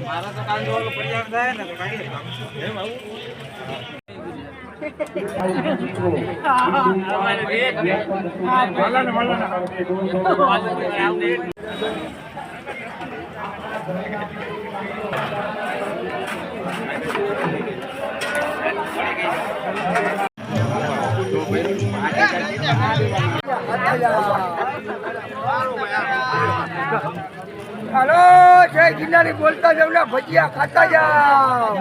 મારા તો કાંદો હાલો જય ગિરનારી બોલતા જાવ ને ભજીયા ખાતા જાવ.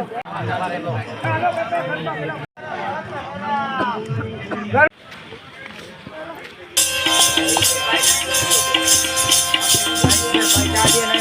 હા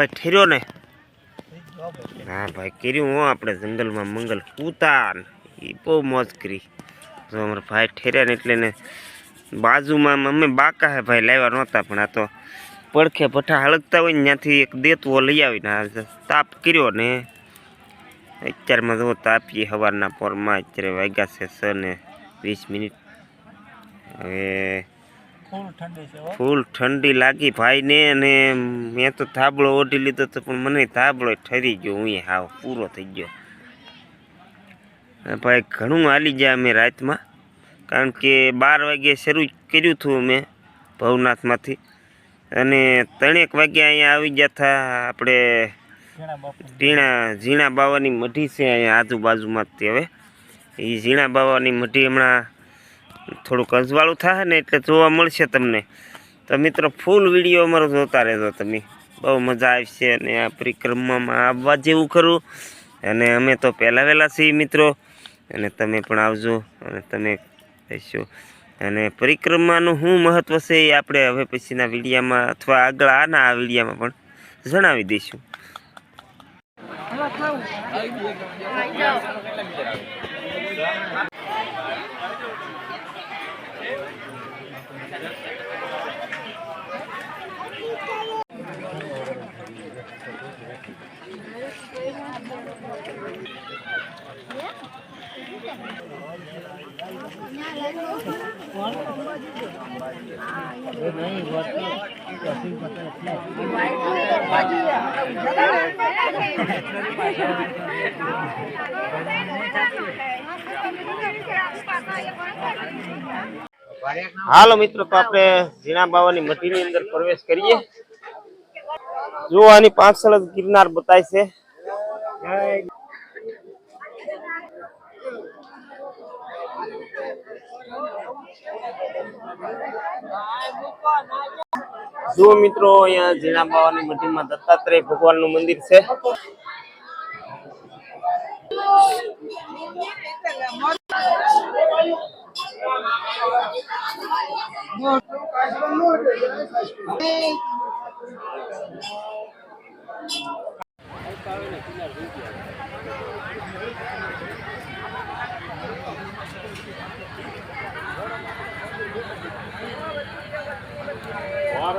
ભાઈ ઠેર્યો ને. હા ભાઈ, કર્યું હો આપણે જંગલમાં મંગલ કૂતા એ બહુ મોજ કરી. અમારા ભાઈ ઠેર્યા ને એટલે ને બાજુમાં અમે બાકા હે ભાઈ લાવ્યા નહોતા, પણ આ તો પડખે ભઠ્ઠા હળગતા હોય ને ત્યાંથી એક દેતવો લઈ આવીને તાપ કર્યો ને. અત્યારમાં જો તાપીએ સવારના પોરમાં, અત્યારે વાગ્યા છે છ ને વીસ મિનિટ. હવે ફૂલ ઠંડી લાગી ભાઈને અને મેં તો થાબળો ઓઢી લીધો તો પણ મને થાબળો ઠરી ગયો હું હાવ પૂરો થઈ ગયો. ભાઈ ઘણું હાલી ગયા અમે રાતમાં કારણ કે બાર વાગ્યે શરૂ કર્યું હતું અમે ભવનાથમાંથી. અને ત્રણેક વાગ્યા અહીંયા આવી ગયા હતા આપણે ઝીણા ઝીણા બાવાની મઢી છે અહીંયા આજુબાજુમાં જ હવે. એ ઝીણા બાવાની મઢી હમણાં થોડુંક અજવાળું થાય ને એટલે જોવા મળશે તમને. તો મિત્રો ફૂલ વીડિયો અમારો જોતા રહેજો તમે. બહુ મજા આવશે અને આ પરિક્રમામાં આવવા જેવું ખરું. અને અમે તો પહેલાં વહેલા છીએ મિત્રો. અને તમે પણ આવજો અને તમે કહેશો અને પરિક્રમાનું શું મહત્ત્વ છે એ આપણે હવે પછીના વિડીયામાં અથવા આગળ આના આ વિડીયામાં પણ જણાવી દઈશું. હાલો મિત્રો, તો આપણે ઝીણા બાવાની મઢીની અંદર પ્રવેશ કરીએ. જો આની પાછળ જ ગિરનાર બતાય છે. જો મિત્રો અહીંયા ઝીણા બાવાની મઢીમાં દત્તાત્રેય ભગવાનનું મંદિર છે.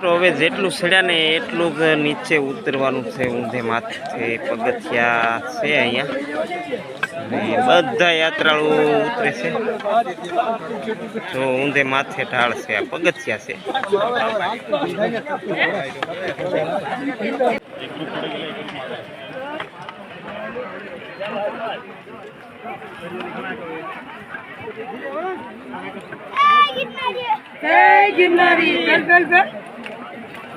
તો હવે જેટલું સડ્યા ને એટલું જ નીચે ઉતરવાનું છે ઊંધે માથે પગથિયા છે અહીંયા. બધા યાત્રાળુઓ ઉતરે છે. તો ઊંધે માથે ઢાળ છે આ પગથિયા છે. Hey, ગિરનારી. બેલ Hey, બેલ પગથિયા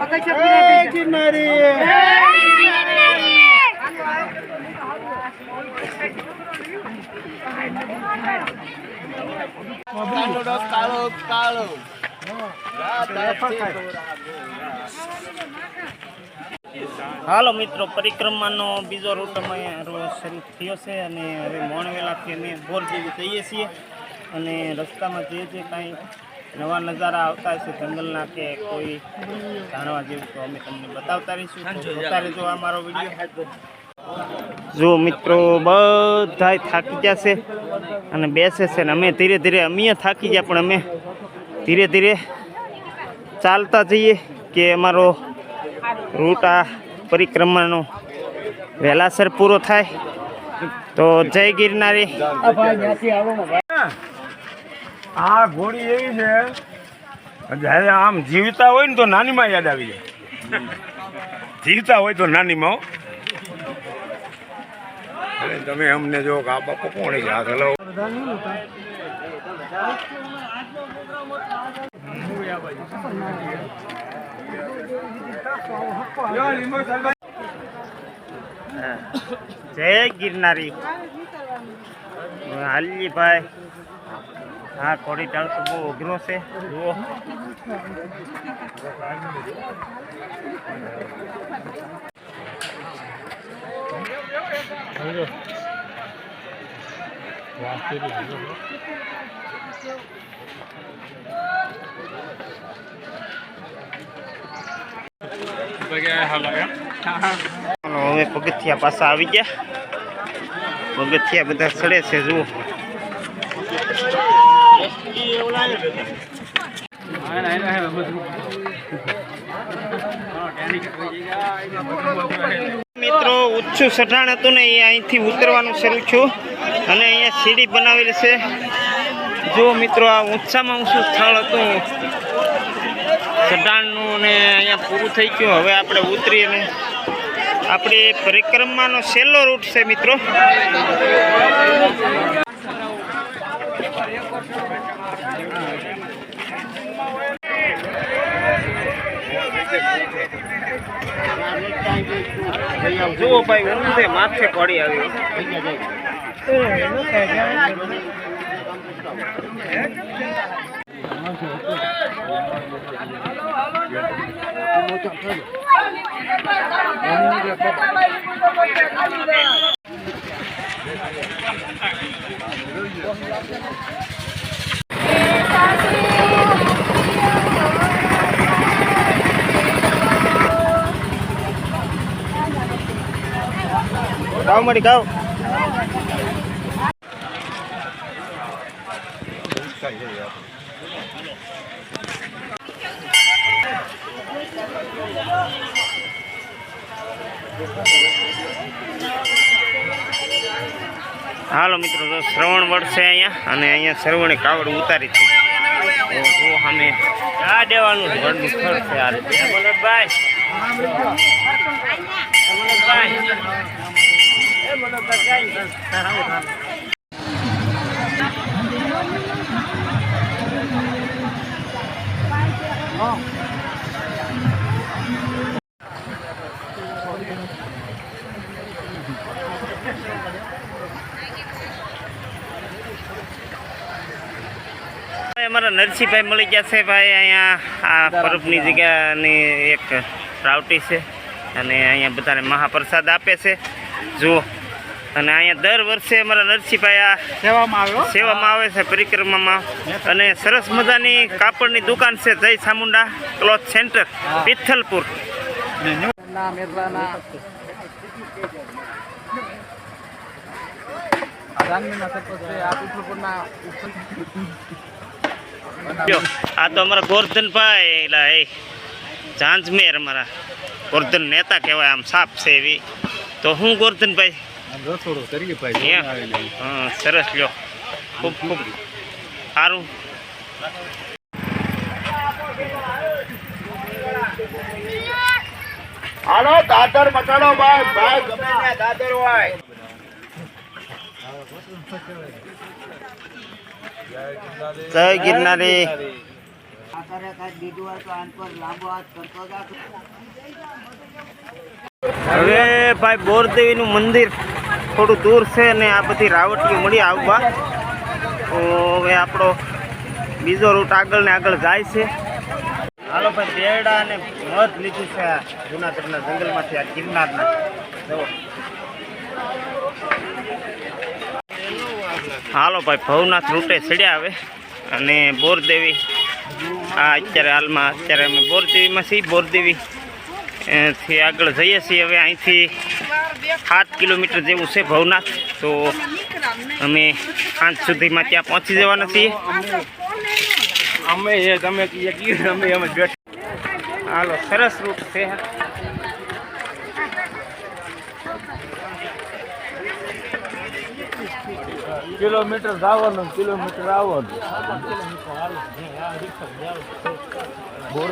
થઈ ગયા. હાલો મિત્રો પરિક્રમાનો બીજો રૂટ અમારો શરૂ થયો છે અને હવે મોણવેલાથી અમે બોર જેવી જઈએ છીએ અને રસ્તામાં જે જે કાંઈ નવા નજારા આવતા હશે જંગલના કે કોઈ જાણવા જેવું તો અમે તમને બતાવતા રહીશું. તો જોતા રહેજો આ વીડિયો. જો મિત્રો બધાય થાકી ગયા છે અને બેસે છે ને અમે ધીરે ધીરે અમે થાકી ગયા પણ અમે ધીરે ધીરે ચાલતા જઈએ કે અમારો રૂટ આ પરિક્રમાનો વહેલાસર પૂરો થાય. તો જય ગિરનારી. આ ઘોડી એવી છે, જ્યારે આમ જીવતા હોય ને તો નાનીમાં યાદ આવી જાય. જીવતા હોય તો નાનીમાં હો. તમે અમને જો આ બાપા કોણ જય ગિરનારી. હાલી ભાઈ હા કોડી ટાળ તો બહુ અઘરો છે જુઓ ચાલો, હવે પગથિયા પાછા આવી ગયા પગથિયા બધા સડે છે જુઓ મિત્રો ઊંચું સઢાણ હતું ને, એ અહીંથી ઉતરવાનું શરૂ છું અને અહીંયા સીડી બનાવેલી છે. જો મિત્રો, આ ઊંચામાં ઊંચું સ્થળ હતું. ચઢાણનું ને અહીંયા પૂરું થઈ ગયું. હવે આપણે ઉતરીએ ને. આપણી પરિક્રમાનો છેલ્લો રૂટ છે, મિત્રો. જુઓ ભાઈ ઊંધે માથે પડી આવ્યો ગાવ મળી ગાવ હાલો મિત્રો, તો શ્રવણ વળશે અહીંયા, અને અહીંયા શ્રવણે કાવડ ઉતારી છે. જો અમે આ દેવાનું સ્થળ છે આ રીતે. મનોજભાઈ મનોજભાઈ અમારા નરસિંહભાઈ મળી ગયા છે ભાઈ અહીંયા આ પરબની જગ્યાની એક રાવટી છે અને અહીંયા બધાને મહાપ્રસાદ આપે છે. જુઓ. અને અહીંયા દર વર્ષે અમારા નરસિંહભાઈ આ સેવામાં આવ્યો સેવામાં આવે છે પરિક્રમામાં. અને સરસ મજાની કાપડની દુકાન છે જય ચામુંડા ક્લોથ સેન્ટર પિથલપુર. આ તો અમારા ગોરધનભાઈ એલા એ ઝાંઝમેર અમારા ગોરધન નેતા કહેવાય આમ સાપ છે એવી. તો હું ગોરધનભાઈ? રસોડો કરીએ એમ? હા સરસ લ્યો. ખૂબ ખૂબ. સારું. હાલો દાદર મચાડો ભાઈ ભાઈ ગમે દાદર હોય. જય ગિરનારી. હવે ભાઈ બોરદેવીનું મંદિર. થોડું દૂર છે અને આ બધી રાવટીઓ મળી આવવા. તો હવે આપણો બીજો રૂટ આગળ ને આગળ જાય છે. હાલો ભાઈ બેરડા અને મધ લીધું છે આ જુનાગઢના જંગલમાંથી, આ ગિરનારના. હાલો ભાઈ, ભવનાથ રૂટે ચડ્યા હવે. અને બોરદેવી, આ અત્યારે હાલમાં, અત્યારે અમે બોરદેવીમાં છીએ. બોરદેવી થી આગળ જઈએ છીએ. હવે અહીંથી સાત કિલોમીટર જેવું છે ભવનાથ. તો અમે સાંજ સુધીમાં ત્યાં પહોંચી જવાના છીએ. અમે તમે અમે અમે હાલો, સરસ રૂટ છે. કિલોમીટર જવાનું, કિલોમીટર આવવાનું. બોર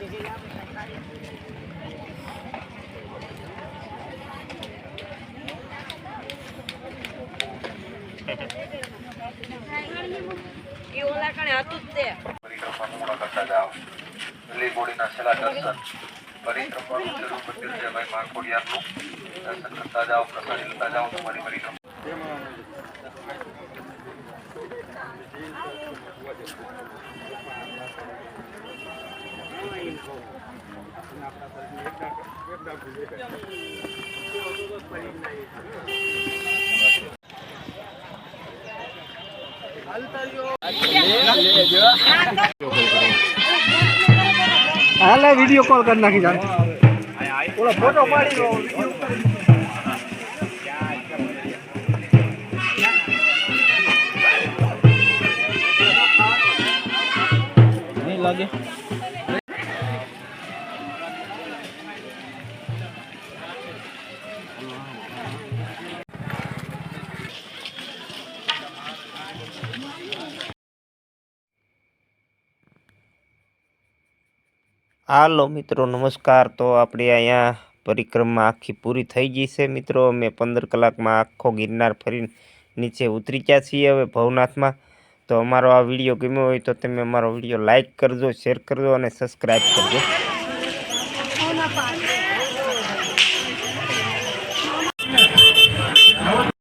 દેવી એ ઓલા કણે હતું જ તે પરિક્રમાનું પૂર્ણ કરતા જાઓ લીલી બોડીના છેલ્લા દર્શન. પરિક્રમાનું છેલ્લું મંદિર છે, ભાઈ માખોડિયારનું દર્શન કરતા જાઓ, પ્રસાદી લેતા જાઓ, તમારી પરિક્રમા. હાલે વીડિયો કોલ કરી નાખી જાય ઓલો ફોટો પાડી લો લાગે. હાલો મિત્રો, નમસ્કાર. તો આપણે અહીંયા પરિક્રમા આખી પૂરી થઈ ગઈ છે મિત્રો. અમે પંદર કલાકમાં આખો ગિરનાર ફરી નીચે ઉતરી ગયા છીએ હવે ભવનાથમાં. તો અમારો આ વીડિયો ગમ્યો હોય તો તમે અમારો વીડિયો લાઇક કરજો, શેર કરજો અને સબસ્ક્રાઈબ કરજો.